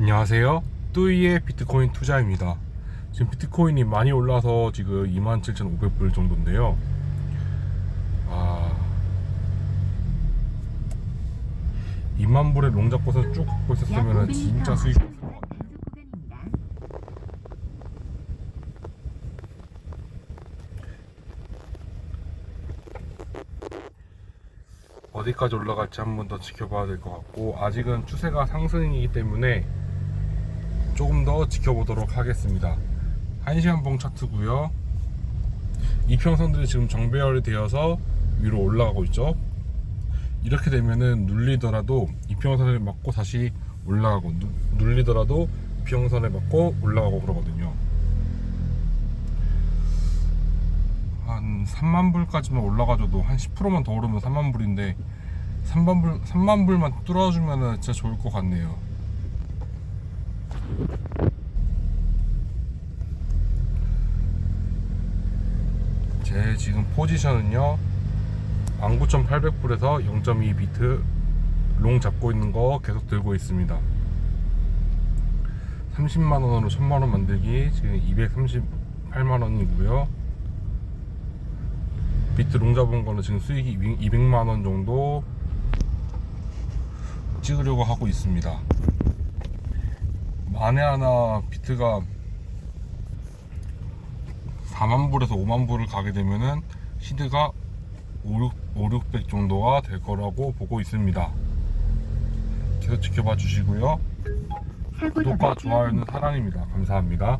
안녕하세요. 뚜이의 비트코인 투자입니다. 지금 비트코인이 많이 올라서 지금 27,500불 정도인데요. 아, 2만 불에 롱 잡고서 쭉 갖고 있었으면 진짜 수익. 어디까지 올라갈지 한 번 더 지켜봐야 될 것 같고 아직은 추세가 상승이기 때문에 조금 더 지켜보도록 하겠습니다. 1시간 봉 차트고요. 이평선들이 지금 정배열이 되어서 위로 올라가고 있죠. 이렇게 되면은 눌리더라도 이평선을 맞고 다시 올라가고 누, 눌리더라도 이평선을 맞고 올라가고 그러거든요. 한 3만 불까지만 올라가줘도 한 10%만 더 오르면 3만 불인데 3만 불 3만 불만 뚫어주면은 진짜 좋을 것 같네요. 제 지금 포지션은요 19,800불에서 0.2비트 롱 잡고 있는 거 계속 들고 있습니다. 30만원으로 1000만원 만들기 지금 238만원이고요. 비트 롱 잡은 거는 지금 수익이 200만원 정도 찍으려고 하고 있습니다 만에 하나 비트가 4만 불에서 5만 불을 가게 되면은 시드가 5, 6, 5 600 정도가 될 거라고 보고 있습니다. 계속 지켜봐 주시고요. 구독과 좋아요는 사랑입니다. 감사합니다.